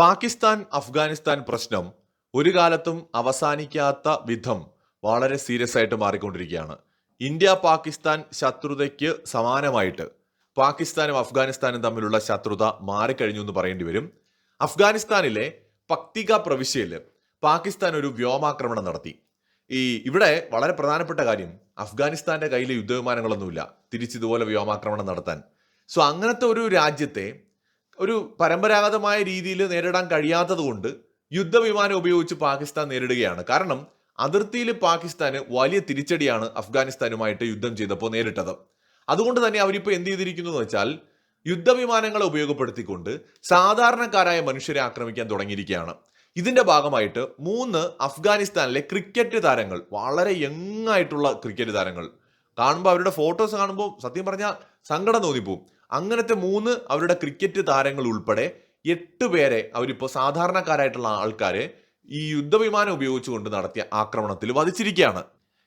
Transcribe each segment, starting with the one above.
പാകിസ്ഥാൻ അഫ്ഗാനിസ്ഥാൻ പ്രശ്നം ഒരു കാലത്തും അവസാനിക്കാത്ത വിധം വളരെ സീരിയസ് ആയിട്ട് മാറിക്കൊണ്ടിരിക്കുകയാണ്. ഇന്ത്യ പാകിസ്ഥാൻ ശത്രുതയ്ക്ക് സമാനമായിട്ട് പാകിസ്ഥാനും അഫ്ഗാനിസ്ഥാനും തമ്മിലുള്ള ശത്രുത മാറിക്കഴിഞ്ഞു എന്ന് പറയേണ്ടി വരും. അഫ്ഗാനിസ്ഥാനിലെ പക്തിക പ്രവിശ്യയിൽ പാകിസ്ഥാൻ ഒരു വ്യോമാക്രമണം നടത്തി. ഈ ഇവിടെ വളരെ പ്രധാനപ്പെട്ട കാര്യം അഫ്ഗാനിസ്ഥാന്റെ കയ്യിൽ യുദ്ധവിമാനങ്ങളൊന്നുമില്ല. തിരിച്ചിതുപോലെ വ്യോമാക്രമണം നടത്താൻ. സോ അങ്ങനത്തെ ഒരു രാജ്യത്തെ ഒരു പരമ്പരാഗതമായ രീതിയിൽ നേരിടാൻ കഴിയാത്തതുകൊണ്ട് യുദ്ധവിമാനം ഉപയോഗിച്ച് പാകിസ്ഥാൻ നേരിടുകയാണ്. കാരണം അതിർത്തിയിൽ പാകിസ്ഥാന് വലിയ തിരിച്ചടിയാണ് അഫ്ഗാനിസ്ഥാനുമായിട്ട് യുദ്ധം ചെയ്തപ്പോൾ നേരിട്ടത്. അതുകൊണ്ട് തന്നെ അവരിപ്പോൾ എന്ത് ചെയ്തിരിക്കുന്നു എന്ന് വെച്ചാൽ യുദ്ധവിമാനങ്ങളെ ഉപയോഗപ്പെടുത്തിക്കൊണ്ട് സാധാരണക്കാരായ മനുഷ്യരെ ആക്രമിക്കാൻ തുടങ്ങിയിരിക്കുകയാണ്. ഇതിന്റെ ഭാഗമായിട്ട് മൂന്ന് അഫ്ഗാനിസ്ഥാനിലെ ക്രിക്കറ്റ് താരങ്ങൾ വളരെ യങ് ആയിട്ടുള്ള ക്രിക്കറ്റ് താരങ്ങൾ. കാണുമ്പോൾ അവരുടെ ഫോട്ടോസ് കാണുമ്പോൾ സത്യം പറഞ്ഞാൽ സങ്കടം തോന്നിപ്പോവും. അങ്ങനത്തെ മൂന്ന് അവരുടെ ക്രിക്കറ്റ് താരങ്ങൾ ഉൾപ്പെടെ എട്ട് പേരെ അവരിപ്പോൾ സാധാരണക്കാരായിട്ടുള്ള ആൾക്കാരെ ഈ യുദ്ധവിമാനം ഉപയോഗിച്ചുകൊണ്ട് നടത്തിയ ആക്രമണത്തിൽ വധിച്ചിരിക്കുകയാണ്.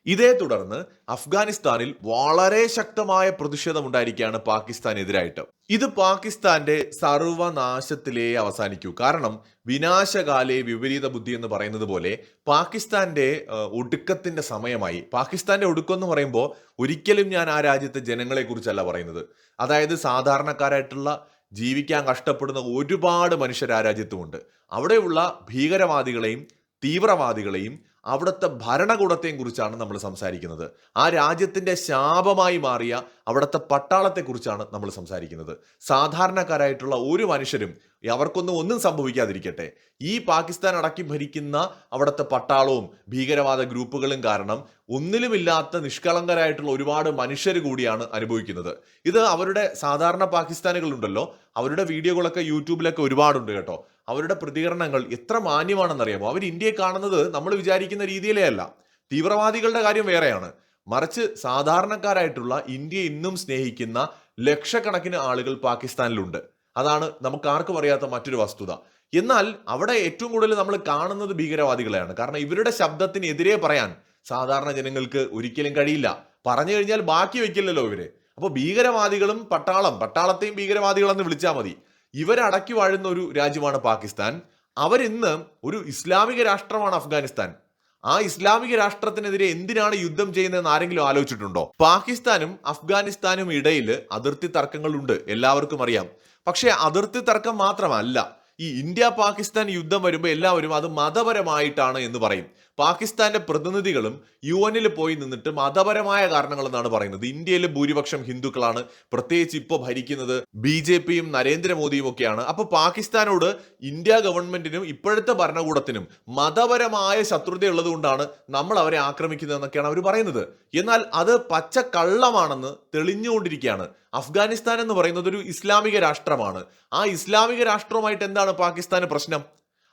ഇതേ തുടർന്ന് അഫ്ഗാനിസ്ഥാനിൽ വളരെ ശക്തമായ പ്രതിഷേധം ഉണ്ടായിരിക്കുകയാണ് പാകിസ്ഥാനെതിരായിട്ട്. ഇത് പാകിസ്ഥാന്റെ സർവനാശത്തിലേ അവസാനിക്കൂ. കാരണം വിനാശകാലേ വിപരീത ബുദ്ധി എന്ന് പറയുന്നത് പോലെ പാകിസ്ഥാന്റെ ഒടുക്കത്തിന്റെ സമയമായി പാകിസ്ഥാന്റെ ഒടുക്കം എന്ന് പറയുമ്പോൾ ഒരിക്കലും ഞാൻ ആ രാജ്യത്തെ ജനങ്ങളെ കുറിച്ചല്ല പറയുന്നത്. അതായത് സാധാരണക്കാരായിട്ടുള്ള ജീവിക്കാൻ കഷ്ടപ്പെടുന്ന ഒരുപാട് മനുഷ്യർ ആ രാജ്യത്തുമുണ്ട്. അവിടെയുള്ള ഭീകരവാദികളെയും തീവ്രവാദികളെയും അവിടുത്തെ ഭരണകൂടത്തെയും കുറിച്ചാണ് നമ്മൾ സംസാരിക്കുന്നത്. ആ രാജ്യത്തിന്റെ ശാപമായി മാറിയ അവിടുത്തെ പട്ടാളത്തെക്കുറിച്ചാണ് നമ്മൾ സംസാരിക്കുന്നത്. സാധാരണക്കാരായിട്ടുള്ള ഒരു മനുഷ്യരും അവർക്കൊന്നും ഒന്നും സംഭവിക്കാതിരിക്കട്ടെ. ഈ പാകിസ്ഥാൻ അടക്കി ഭരിക്കുന്ന അവിടുത്തെ പട്ടാളവും ഭീകരവാദ ഗ്രൂപ്പുകളും കാരണം ഒന്നിലുമില്ലാത്ത നിഷ്കളങ്കരായിട്ടുള്ള ഒരുപാട് മനുഷ്യർ കൂടിയാണ് അനുഭവിക്കുന്നത്. ഇത് അവരുടെ സാധാരണ പാകിസ്ഥാനികളുണ്ടല്ലോ. അവരുടെ വീഡിയോകളൊക്കെ യൂട്യൂബിലൊക്കെ ഒരുപാടുണ്ട് കേട്ടോ. അവരുടെ പ്രതികരണങ്ങൾ എത്ര മാന്യമാണെന്നറിയാമോ? അവർ ഇന്ത്യയെ കാണുന്നത് നമ്മൾ വിചാരിക്കുന്ന രീതിയിലേ അല്ല. തീവ്രവാദികളുടെ കാര്യം വേറെയാണ്. മറിച്ച് സാധാരണക്കാരായിട്ടുള്ള ഇന്ത്യ ഇന്നും സ്നേഹിക്കുന്ന ലക്ഷക്കണക്കിന് ആളുകൾ പാകിസ്ഥാനിലുണ്ട്. അതാണ് നമുക്ക് ആർക്കും അറിയാത്ത മറ്റൊരു വസ്തുത. എന്നാൽ അവിടെ ഏറ്റവും കൂടുതൽ നമ്മൾ കാണുന്നത് ഭീകരവാദികളെയാണ്. കാരണം ഇവരുടെ ശബ്ദത്തിനെതിരെ പറയാൻ സാധാരണ ജനങ്ങൾക്ക് ഒരിക്കലും കഴിയില്ല. പറഞ്ഞു കഴിഞ്ഞാൽ ബാക്കി വെക്കില്ലല്ലോ ഇവർ. അപ്പോൾ ഭീകരവാദികളും പട്ടാളം പട്ടാളത്തെയും ഭീകരവാദികളെന്ന് വിളിച്ചാൽ മതി. ഇവരടക്കി വാഴുന്ന ഒരു രാജ്യമാണ് പാകിസ്ഥാൻ. അവരിന്ന് ഒരു ഇസ്ലാമിക രാഷ്ട്രമാണ് അഫ്ഗാനിസ്ഥാൻ. ആ ഇസ്ലാമിക രാഷ്ട്രത്തിനെതിരെ എന്തിനാണ് യുദ്ധം ചെയ്യുന്നതെന്ന് ആരെങ്കിലും ആലോചിച്ചിട്ടുണ്ടോ? പാകിസ്ഥാനും അഫ്ഗാനിസ്ഥാനും ഇടയിൽ അതിർത്തി തർക്കങ്ങളുണ്ട്. എല്ലാവർക്കും അറിയാം. പക്ഷേ അതിർത്തി തർക്കം മാത്രമല്ല. ഈ ഇന്ത്യ പാകിസ്ഥാൻ യുദ്ധം വരുമ്പോൾ എല്ലാവരും അത് മതപരമായിട്ടാണ് എന്ന് പറയും. പാകിസ്ഥാന്റെ പ്രതിനിധികളും യു എനിൽ പോയി നിന്നിട്ട് മതപരമായ കാരണങ്ങൾ എന്നാണ് പറയുന്നത്. ഇന്ത്യയിലെ ഭൂരിപക്ഷം ഹിന്ദുക്കളാണ്. പ്രത്യേകിച്ച് ഇപ്പോൾ ഭരിക്കുന്നത് ബി ജെ പിയും നരേന്ദ്രമോദിയും ഒക്കെയാണ് അപ്പോൾ പാകിസ്ഥാനോട് ഇന്ത്യ ഗവൺമെന്റിനും ഇപ്പോഴത്തെ ഭരണകൂടത്തിനും മതപരമായ ശത്രുതയുള്ളത് കൊണ്ടാണ് നമ്മൾ അവരെ ആക്രമിക്കുന്നത് എന്നൊക്കെയാണ് അവർ പറയുന്നത്. എന്നാൽ അത് പച്ച കള്ളമാണെന്ന് തെളിഞ്ഞുകൊണ്ടിരിക്കുകയാണ്. അഫ്ഗാനിസ്ഥാൻ എന്ന് പറയുന്നത് ഒരു ഇസ്ലാമിക രാഷ്ട്രമാണ്. ആ ഇസ്ലാമിക രാഷ്ട്രവുമായിട്ട് എന്താണ് പാകിസ്ഥാന് പ്രശ്നം?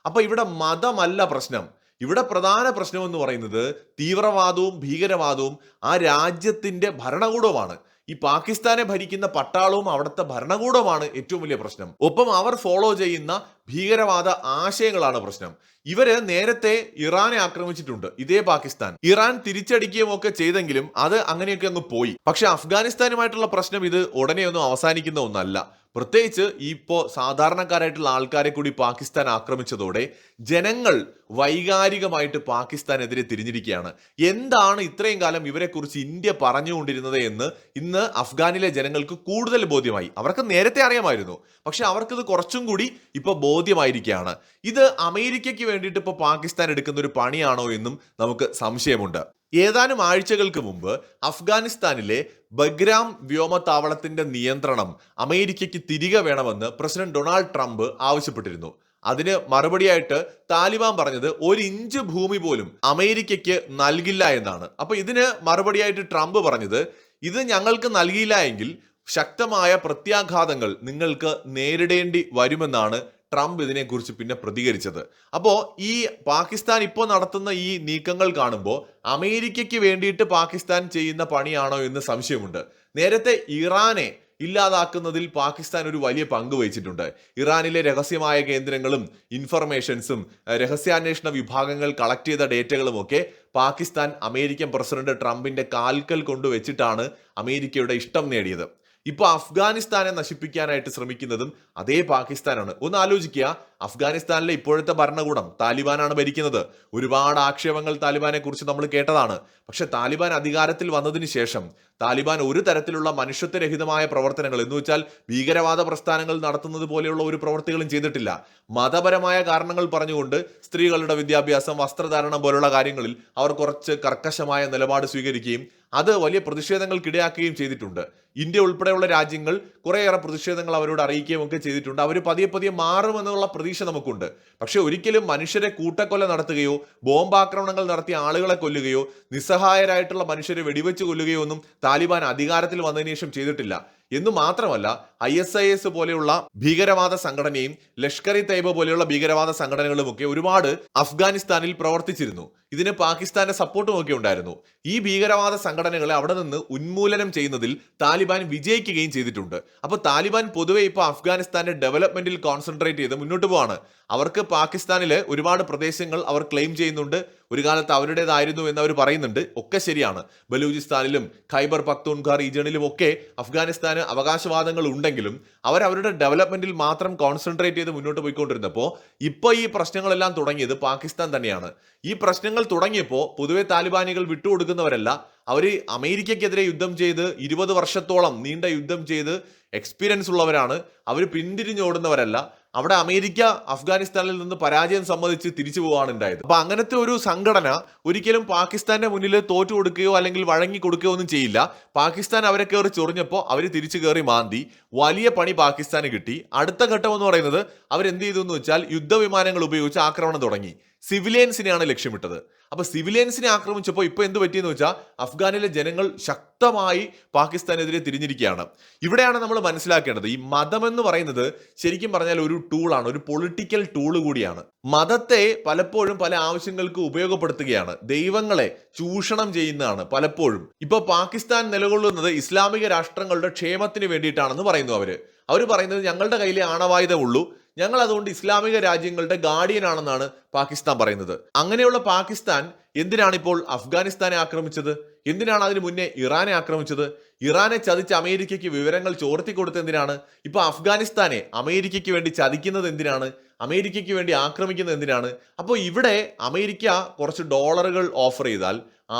അപ്പൊ ഇവിടെ മതമല്ല പ്രശ്നം. ഇവിടെ പ്രധാന പ്രശ്നം എന്ന് പറയുന്നത് തീവ്രവാദവും ഭീകരവാദവും ആ രാജ്യത്തിന്റെ ഭരണകൂടവുമാണ്. ഈ പാകിസ്ഥാനെ ഭരിക്കുന്ന പട്ടാളവും അവിടുത്തെ ഭരണകൂടവുമാണ് ഏറ്റവും വലിയ പ്രശ്നം. ഒപ്പം അവർ ഫോളോ ചെയ്യുന്ന ഭീകരവാദ ആശയങ്ങളാണ് പ്രശ്നം. ഇവർ നേരത്തെ ഇറാനെ ആക്രമിച്ചിട്ടുണ്ട് ഇതേ പാകിസ്ഥാൻ. ഇറാൻ തിരിച്ചടിക്കുകയും ഒക്കെ ചെയ്തെങ്കിലും അത് അങ്ങനെയൊക്കെ അങ്ങ് പോയി. പക്ഷെ അഫ്ഗാനിസ്ഥാനുമായിട്ടുള്ള പ്രശ്നം ഇത് ഉടനെയൊന്നും അവസാനിക്കുന്ന ഒന്നല്ല. പ്രത്യേകിച്ച് ഇപ്പോൾ സാധാരണക്കാരായിട്ടുള്ള ആൾക്കാരെ കൂടി പാകിസ്ഥാൻ ആക്രമിച്ചതോടെ ജനങ്ങൾ വൈകാരികമായിട്ട് പാകിസ്ഥാനെതിരെ തിരിഞ്ഞിരിക്കുകയാണ്. എന്താണ് ഇത്രയും കാലം ഇവരെക്കുറിച്ച് ഇന്ത്യ പറഞ്ഞുകൊണ്ടിരുന്നത് എന്ന് ഇന്ന് അഫ്ഗാനിലെ ജനങ്ങൾക്ക് കൂടുതൽ ബോധ്യമായി. അവർക്ക് നേരത്തെ അറിയാമായിരുന്നു. പക്ഷെ അവർക്കിത് കുറച്ചും കൂടി ഇപ്പോൾ ബോധ്യമായിരിക്കുകയാണ്. ഇത് അമേരിക്കയ്ക്ക് വേണ്ടിയിട്ട് ഇപ്പോൾ പാകിസ്ഥാൻ എടുക്കുന്ന ഒരു പണിയാണോ എന്നും നമുക്ക് സംശയമുണ്ട്. ഏതാനും ആഴ്ചകൾക്ക് മുമ്പ് അഫ്ഗാനിസ്ഥാനിലെ ബഗ്രാം വ്യോമത്താവളത്തിന്റെ നിയന്ത്രണം അമേരിക്കയ്ക്ക് തിരികെ വേണമെന്ന് പ്രസിഡന്റ് ഡൊണാൾഡ് ട്രംപ് ആവശ്യപ്പെട്ടിരുന്നു. അതിന് മറുപടിയായിട്ട് താലിബാൻ പറഞ്ഞത് ഒരു ഇഞ്ച് ഭൂമി പോലും അമേരിക്കയ്ക്ക് നൽകില്ല എന്നാണ്. അപ്പൊ ഇതിന് മറുപടിയായിട്ട് ട്രംപ് പറഞ്ഞത് ഇത് ഞങ്ങൾക്ക് നൽകിയില്ല എങ്കിൽ ശക്തമായ പ്രത്യാഘാതങ്ങൾ നിങ്ങൾക്ക് നേരിടേണ്ടി വരുമെന്നാണ് ട്രംപ് ഇതിനെക്കുറിച്ച് പിന്നെ പ്രതികരിച്ചത്. അപ്പോൾ ഈ പാകിസ്ഥാൻ ഇപ്പോൾ നടത്തുന്ന ഈ നീക്കങ്ങൾ കാണുമ്പോൾ അമേരിക്കയ്ക്ക് വേണ്ടിയിട്ട് പാകിസ്ഥാൻ ചെയ്യുന്ന പണിയാണോ എന്ന് സംശയമുണ്ട്. നേരത്തെ ഇറാനെ ഇല്ലാതാക്കുന്നതിൽ പാകിസ്ഥാൻ ഒരു വലിയ പങ്ക് വഹിച്ചിട്ടുണ്ട്. ഇറാനിലെ രഹസ്യമായ കേന്ദ്രങ്ങളും ഇൻഫർമേഷൻസും രഹസ്യാന്വേഷണ വിഭാഗങ്ങൾ കളക്ട് ചെയ്ത ഡേറ്റകളും ഒക്കെ പാകിസ്ഥാൻ അമേരിക്കൻ പ്രസിഡന്റ് ട്രംപിന്റെ കാൽക്കൽ കൊണ്ടുവച്ചിട്ടാണ് അമേരിക്കയുടെ ഇഷ്ടം നേടിയത്. ഇപ്പൊ അഫ്ഗാനിസ്ഥാനെ നശിപ്പിക്കാനായിട്ട് ശ്രമിക്കുന്നതും അതേ പാകിസ്ഥാനാണ്. ഒന്ന് ആലോചിക്കുക. അഫ്ഗാനിസ്ഥാനിലെ ഇപ്പോഴത്തെ ഭരണകൂടം താലിബാനാണ് ഭരിക്കുന്നത്. ഒരുപാട് ആക്ഷേപങ്ങൾ താലിബാനെ കുറിച്ച് നമ്മൾ കേട്ടതാണ്. പക്ഷെ താലിബാൻ അധികാരത്തിൽ വന്നതിന് ശേഷം താലിബാൻ ഒരു തരത്തിലുള്ള മനുഷ്യത്വരഹിതമായ പ്രവർത്തനങ്ങൾ എന്ന് വെച്ചാൽ ഭീകരവാദ പ്രസ്ഥാനങ്ങൾ നടത്തുന്നത് പോലെയുള്ള ഒരു പ്രവൃത്തികളും ചെയ്തിട്ടില്ല. മതപരമായ കാരണങ്ങൾ പറഞ്ഞുകൊണ്ട് സ്ത്രീകളുടെ വിദ്യാഭ്യാസം വസ്ത്രധാരണം പോലുള്ള കാര്യങ്ങളിൽ അവർ കുറച്ച് കർക്കശമായ നിലപാട് സ്വീകരിക്കുകയും അത് വലിയ പ്രതിഷേധങ്ങൾക്കിടയാക്കുകയും ചെയ്തിട്ടുണ്ട്. ഇന്ത്യ ഉൾപ്പെടെയുള്ള രാജ്യങ്ങൾ കുറേയേറെ പ്രതിഷേധങ്ങൾ അവരോട് അറിയിക്കുകയും ഒക്കെ ചെയ്തിട്ടുണ്ട്. അവർ പതിയെ പതിയെ മാറുമെന്നുള്ള പ്രതീക്ഷ നമുക്കുണ്ട്. പക്ഷേ ഒരിക്കലും മനുഷ്യരെ കൂട്ടക്കൊല നടത്തുകയോ ബോംബാക്രമണങ്ങൾ നടത്തിയ ആളുകളെ കൊല്ലുകയോ നിസ്സഹായരായിട്ടുള്ള മനുഷ്യരെ വെടിവെച്ച് കൊല്ലുകയോ ഒന്നും താലിബാൻ അധികാരത്തിൽ വന്നതിന് ശേഷം ചെയ്തിട്ടില്ല. എന്ന് മാത്രമല്ല ഐ എസ് ഐ എസ് പോലെയുള്ള ഭീകരവാദ സംഘടനയും ലഷ്കർ ഇ തൈബ പോലെയുള്ള ഭീകരവാദ സംഘടനകളും ഒക്കെ ഒരുപാട് അഫ്ഗാനിസ്ഥാനിൽ പ്രവർത്തിച്ചിരുന്നു. ഇതിന് പാകിസ്ഥാന്റെ സപ്പോർട്ടും ഒക്കെ ഉണ്ടായിരുന്നു. ഈ ഭീകരവാദ സംഘടനകളെ അവിടെ നിന്ന് ഉന്മൂലനം ചെയ്യുന്നതിൽ താലിബാൻ വിജയിക്കുകയും ചെയ്തിട്ടുണ്ട്. അപ്പോൾ താലിബാൻ പൊതുവെ ഇപ്പോൾ അഫ്ഗാനിസ്ഥാന്റെ ഡെവലപ്മെന്റിൽ കോൺസെൻട്രേറ്റ് ചെയ്ത് മുന്നോട്ട് പോവാണ്. അവർക്ക് പാകിസ്ഥാനിൽ ഒരുപാട് പ്രദേശങ്ങൾ അവർ ക്ലെയിം ചെയ്യുന്നുണ്ട്. ഒരു കാലത്ത് അവരുടേതായിരുന്നു എന്ന് അവർ പറയുന്നുണ്ട്. ഒക്കെ ശരിയാണ്. ബലൂചിസ്ഥാനിലും ഖൈബർ പക്തൂൺഖാർ റീജിയണിലും ഒക്കെ അഫ്ഗാനിസ്ഥാന് അവകാശവാദങ്ങൾ ഉണ്ടെങ്കിലും അവർ അവരുടെ ഡെവലപ്മെന്റിൽ മാത്രം കോൺസെൻട്രേറ്റ് ചെയ്ത് മുന്നോട്ട് പോയിക്കൊണ്ടിരുന്നപ്പോൾ ഇപ്പോൾ ഈ പ്രശ്നങ്ങളെല്ലാം തുടങ്ങിയത് പാകിസ്ഥാൻ തന്നെയാണ്. ഈ പ്രശ്നങ്ങൾ തുടങ്ങിയപ്പോൾ പൊതുവെ താലിബാനികൾ വിട്ടുകൊടുക്കുന്നവരല്ല അവർ അമേരിക്കയ്ക്കെതിരെ യുദ്ധം ചെയ്ത് ഇരുപത് വർഷത്തോളം നീണ്ട യുദ്ധം ചെയ്ത് എക്സ്പീരിയൻസ് ഉള്ളവരാണ്. അവർ പിന്തിരിഞ്ഞോടുന്നവരല്ല അവിടെ അമേരിക്ക അഫ്ഗാനിസ്ഥാനിൽ നിന്ന് പരാജയം സമ്മതിച്ച് തിരിച്ചു പോവാണ് ഉണ്ടായത്. അപ്പൊ അങ്ങനത്തെ ഒരു സംഘടന ഒരിക്കലും പാകിസ്ഥാന്റെ മുന്നിൽ തോറ്റു കൊടുക്കുകയോ അല്ലെങ്കിൽ വഴങ്ങി കൊടുക്കുകയോ ഒന്നും ചെയ്യില്ല. പാകിസ്ഥാൻ അവരെ കയറി ചൊറിഞ്ഞപ്പോൾ അവർ തിരിച്ചു കയറി മാന്തി. വലിയ പണി പാകിസ്ഥാന് കിട്ടി. അടുത്ത ഘട്ടം എന്ന് പറയുന്നത് അവരെന്ത് ചെയ്തു എന്ന് വെച്ചാൽ യുദ്ധവിമാനങ്ങൾ ഉപയോഗിച്ച് ആക്രമണം തുടങ്ങി. സിവിലിയൻസിനെയാണ് ലക്ഷ്യമിട്ടത്. അപ്പൊ സിവിലിയൻസിനെ ആക്രമിച്ചപ്പോൾ ഇപ്പൊ എന്ത് പറ്റിയെന്ന് വെച്ചാൽ അഫ്ഗാനിലെ ജനങ്ങൾ ശക്തമായി പാകിസ്ഥാനെതിരെ തിരിഞ്ഞിരിക്കുകയാണ്. ഇവിടെയാണ് നമ്മൾ മനസ്സിലാക്കേണ്ടത്. ഈ മതം എന്ന് പറയുന്നത് ശരിക്കും പറഞ്ഞാൽ ഒരു ടൂളാണ് ഒരു പൊളിറ്റിക്കൽ ടൂൾ കൂടിയാണ്. മതത്തെ പലപ്പോഴും പല ആവശ്യങ്ങൾക്ക് ഉപയോഗപ്പെടുത്തുകയാണ്. ദൈവങ്ങളെ ചൂഷണം ചെയ്യുന്നതാണ് പലപ്പോഴും. ഇപ്പൊ പാകിസ്ഥാൻ നിലകൊള്ളുന്നത് ഇസ്ലാമിക രാഷ്ട്രങ്ങളുടെ ക്ഷേമത്തിന് വേണ്ടിയിട്ടാണെന്ന് പറയുന്നു അവർ. അവർ പറയുന്നത് ഞങ്ങളുടെ കയ്യിലെ ആണവായുധമുള്ളൂ ഞങ്ങൾ അതുകൊണ്ട് ഇസ്ലാമിക രാജ്യങ്ങളുടെ ഗാർഡിയൻ ആണെന്നാണ് പാകിസ്ഥാൻ പറയുന്നത്. അങ്ങനെയുള്ള പാകിസ്ഥാൻ എന്തിനാണ് ഇപ്പോൾ അഫ്ഗാനിസ്ഥാനെ ആക്രമിച്ചത്? എന്തിനാണ് അതിന് മുന്നേ ഇറാനെ ആക്രമിച്ചത്? ഇറാനെ ചതിച്ച് അമേരിക്കയ്ക്ക് വിവരങ്ങൾ ചോർത്തി കൊടുത്ത് എന്തിനാണ്? ഇപ്പൊ അഫ്ഗാനിസ്ഥാനെ അമേരിക്കയ്ക്ക് വേണ്ടി ചതിക്കുന്നത് എന്തിനാണ്? അമേരിക്കയ്ക്ക് വേണ്ടി ആക്രമിക്കുന്നത് എന്തിനാണ്? അപ്പോൾ ഇവിടെ അമേരിക്ക കുറച്ച് ഡോളറുകൾ ഓഫർ ചെയ്താൽ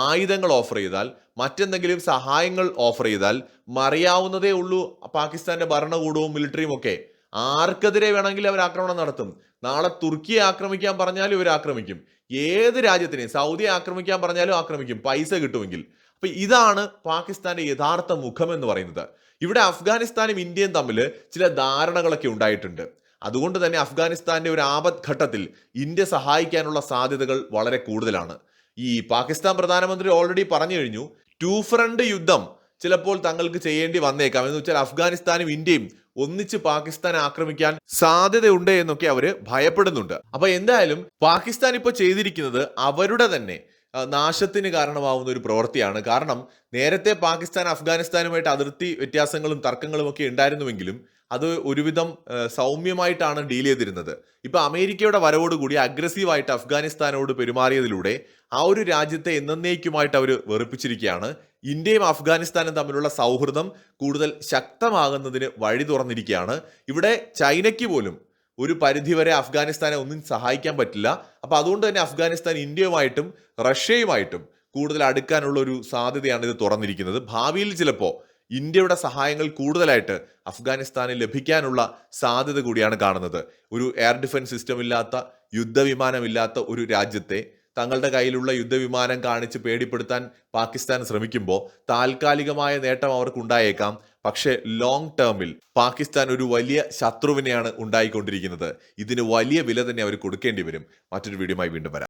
ആയുധങ്ങൾ ഓഫർ ചെയ്താൽ മറ്റെന്തെങ്കിലും സഹായങ്ങൾ ഓഫർ ചെയ്താൽ മറിയാവുന്നതേ ഉള്ളൂ പാകിസ്ഥാന്റെ ഭരണകൂടവും മിലിറ്ററിയും ഒക്കെ. ആർക്കെതിരെ വേണമെങ്കിലും അവർ ആക്രമണം നടത്തും. നാളെ തുർക്കിയെ ആക്രമിക്കാൻ പറഞ്ഞാലും ഇവർ ആക്രമിക്കും. ഏത് രാജ്യത്തിനെയും സൗദിയെ ആക്രമിക്കാൻ പറഞ്ഞാലും ആക്രമിക്കും. പൈസ കിട്ടുമെങ്കിൽ. അപ്പൊ ഇതാണ് പാകിസ്ഥാന്റെ യഥാർത്ഥ മുഖം എന്ന് പറയുന്നത്. ഇവിടെ അഫ്ഗാനിസ്ഥാനും ഇന്ത്യയും തമ്മിൽ ചില ധാരണകളൊക്കെ ഉണ്ടായിട്ടുണ്ട്. അതുകൊണ്ട് തന്നെ അഫ്ഗാനിസ്ഥാന്റെ ഒരു ആപത് ഘട്ടത്തിൽ ഇന്ത്യ സഹായിക്കാനുള്ള സാധ്യതകൾ വളരെ കൂടുതലാണ്. ഈ പാകിസ്ഥാൻ പ്രധാനമന്ത്രി ഓൾറെഡി പറഞ്ഞു കഴിഞ്ഞു ടു ഫ്രണ്ട് യുദ്ധം ചിലപ്പോൾ തങ്ങൾക്ക് ചെയ്യേണ്ടി വന്നേക്കാം. എന്ന് വെച്ചാൽ അഫ്ഗാനിസ്ഥാനും ഇന്ത്യയും ഒന്നിച്ച് പാകിസ്ഥാൻ ആക്രമിക്കാൻ സാധ്യതയുണ്ട് എന്നൊക്കെ അവർ ഭയപ്പെടുന്നുണ്ട്. അപ്പൊ എന്തായാലും പാകിസ്ഥാൻ ഇപ്പോൾ ചെയ്തിരിക്കുന്നത് അവരുടെ തന്നെ നാശത്തിന് കാരണമാവുന്ന ഒരു പ്രവൃത്തിയാണ്. കാരണം നേരത്തെ പാകിസ്ഥാൻ അഫ്ഗാനിസ്ഥാനുമായിട്ട് അതിർത്തി വ്യത്യാസങ്ങളും തർക്കങ്ങളും ഒക്കെ ഉണ്ടായിരുന്നുവെങ്കിലും അത് ഒരുവിധം സൗമ്യമായിട്ടാണ് ഡീൽ ചെയ്തിരുന്നത്. ഇപ്പൊ അമേരിക്കയുടെ വരവോടുകൂടി അഗ്രസീവായിട്ട് അഫ്ഗാനിസ്ഥാനോട് പെരുമാറിയതിലൂടെ ആ ഒരു രാജ്യത്തെ എന്നേക്കുമായിട്ട് അവർ വെറുപ്പിച്ചിരിക്കുകയാണ്. ഇന്ത്യയും അഫ്ഗാനിസ്ഥാനും തമ്മിലുള്ള സൗഹൃദം കൂടുതൽ ശക്തമാകുന്നതിന് വഴി തുറന്നിരിക്കുകയാണ്. ഇവിടെ ചൈനയ്ക്ക് പോലും ഒരു പരിധിവരെ അഫ്ഗാനിസ്ഥാനെ ഒന്നും സഹായിക്കാൻ പറ്റില്ല. അപ്പൊ അതുകൊണ്ട് തന്നെ അഫ്ഗാനിസ്ഥാൻ ഇന്ത്യയുമായിട്ടും റഷ്യയുമായിട്ടും കൂടുതൽ അടുക്കാനുള്ള ഒരു സാധ്യതയാണ് ഇത് തുറന്നിരിക്കുന്നത്. ഭാവിയിൽ ചിലപ്പോൾ ഇന്ത്യയുടെ സഹായങ്ങൾ കൂടുതലായിട്ട് അഫ്ഗാനിസ്ഥാനിൽ ലഭിക്കാനുള്ള സാധ്യത കൂടിയാണ് കാണുന്നത്. ഒരു എയർ ഡിഫൻസ് സിസ്റ്റം ഇല്ലാത്ത യുദ്ധവിമാനമില്ലാത്ത ഒരു രാജ്യത്തെ തങ്ങളുടെ കയ്യിലുള്ള യുദ്ധവിമാനം കാണിച്ച് പേടിപ്പെടുത്താൻ പാകിസ്ഥാൻ ശ്രമിക്കുമ്പോൾ താൽക്കാലികമായ നേട്ടം അവർക്കുണ്ടായേക്കാം. പക്ഷേ ലോങ് ടേമിൽ പാകിസ്ഥാൻ ഒരു വലിയ ശത്രുവിനെയാണ് ഉണ്ടായിക്കൊണ്ടിരിക്കുന്നത്. ഇതിന് വലിയ വില തന്നെ അവർ കൊടുക്കേണ്ടി വരും. മറ്റൊരു വീഡിയോയുമായി വീണ്ടും വരാം.